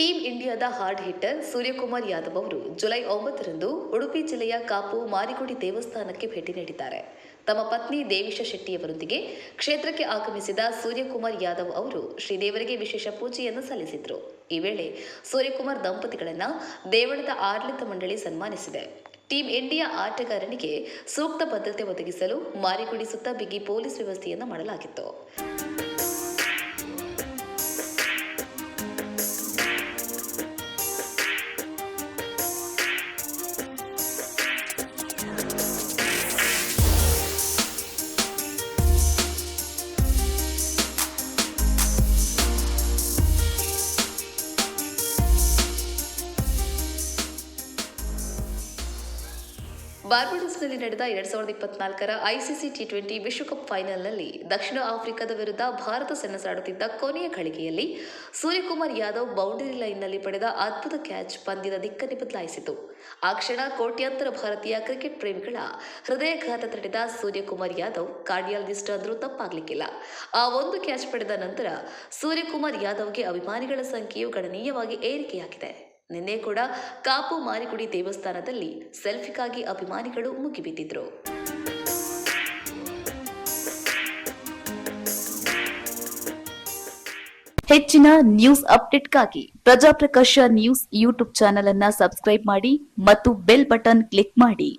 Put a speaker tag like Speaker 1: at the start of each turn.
Speaker 1: Team ಇಂಡಿಯಾದ hard hitter Suryakumar Yadav ಅವರು July ಒಂಬತ್ತರಂದು ಉಡುಪಿ ಜಿಲ್ಲೆಯ ಕಾಪು ಮಾರಿಗುಡಿ ದೇವಸ್ಥಾನಕ್ಕೆ ಭೇಟಿ ನೀಡಿದ್ದಾರೆ. ತಮ್ಮ ಪತ್ನಿ ದೇವಿಶ ಶೆಟ್ಟಿಯವರೊಂದಿಗೆ ಕ್ಷೇತ್ರಕ್ಕೆ ಆಗಮಿಸಿದ ಸೂರ್ಯಕುಮಾರ್ ಯಾದವ್ ಅವರು ಶ್ರೀದೇವರಿಗೆ ವಿಶೇಷ ಪೂಜೆಯನ್ನು ಸಲ್ಲಿಸಿದರು. ಈ ವೇಳೆ ಸೂರ್ಯಕುಮಾರ್ ದಂಪತಿಗಳನ್ನು ದೇವಳದ ಆಡಳಿತ ಮಂಡಳಿ ಸನ್ಮಾನಿಸಿದೆ. ಟೀಂ ಇಂಡಿಯಾ ಆಟಗಾರನಿಗೆ ಸೂಕ್ತ ಭದ್ರತೆ ಒದಗಿಸಲು ಮಾರಿಗುಡಿ ಸುತ್ತ ಬಿಗಿ ಪೊಲೀಸ್ ವ್ಯವಸ್ಥೆಯನ್ನು ಮಾಡಲಾಗಿತ್ತು. ಬಾರ್ಬಡೋಸ್ನಲ್ಲಿ ನಡೆದ ಎರಡ್ ಸಾವಿರದ ಇಪ್ಪತ್ನಾಲ್ಕರ ಐಸಿಸಿ ಟಿ ಟ್ವೆಂಟಿ ವಿಶ್ವಕಪ್ ಫೈನಲ್ನಲ್ಲಿ ದಕ್ಷಿಣ ಆಫ್ರಿಕಾದ ವಿರುದ್ಧ ಭಾರತ ಸೆಣಸಾಡುತ್ತಿದ್ದ ಕೊನೆಯ ಘಳಿಗೆಯಲ್ಲಿ ಸೂರ್ಯಕುಮಾರ್ ಯಾದವ್ ಬೌಂಡರಿ ಲೈನ್ನಲ್ಲಿ ಪಡೆದ ಅದ್ಭುತ ಕ್ಯಾಚ್ ಪಂದ್ಯದ ದಿಕ್ಕನ್ನು ಬದಲಾಯಿಸಿತು. ಆ ಕ್ಷಣ ಕೋಟ್ಯಾಂತರ ಭಾರತೀಯ ಕ್ರಿಕೆಟ್ ಪ್ರೇಮಿಗಳ ಹೃದಯಘಾತ ತಡೆದ ಸೂರ್ಯಕುಮಾರ್ ಯಾದವ್ ಕಾರ್ಡಿಯಾಲಜಿಸ್ಟ್ ಅಂದರೂ ತಪ್ಪಾಗಲಿಕ್ಕಿಲ್ಲ. ಆ ಒಂದು ಕ್ಯಾಚ್ ಪಡೆದ ನಂತರ ಸೂರ್ಯಕುಮಾರ್ ಯಾದವ್ಗೆ ಅಭಿಮಾನಿಗಳ ಸಂಖ್ಯೆಯು ಗಣನೀಯವಾಗಿ ಏರಿಕೆಯಾಗಿದೆ. ನಿನ್ನೆ ಕೂಡ ಕಾಪು ಮಾರಿಗುಡಿ ದೇವಸ್ಥಾನದಲ್ಲಿ ಸೆಲ್ಫಿಗಾಗಿ ಅಭಿಮಾನಿಗಳು ಮುಗಿಬಿದ್ದಿದ್ರು. ಹೆಚ್ಚಿನ ನ್ಯೂಸ್ ಅಪ್ಡೇಟ್ಗಾಗಿ ಪ್ರಜಾಪ್ರಕಾಶ ನ್ಯೂಸ್ ಯೂಟ್ಯೂಬ್ ಚಾನೆಲ್ ಅನ್ನ ಸಬ್ಸ್ಕ್ರೈಬ್ ಮಾಡಿ ಮತ್ತು ಬೆಲ್ ಬಟನ್ ಕ್ಲಿಕ್ ಮಾಡಿ.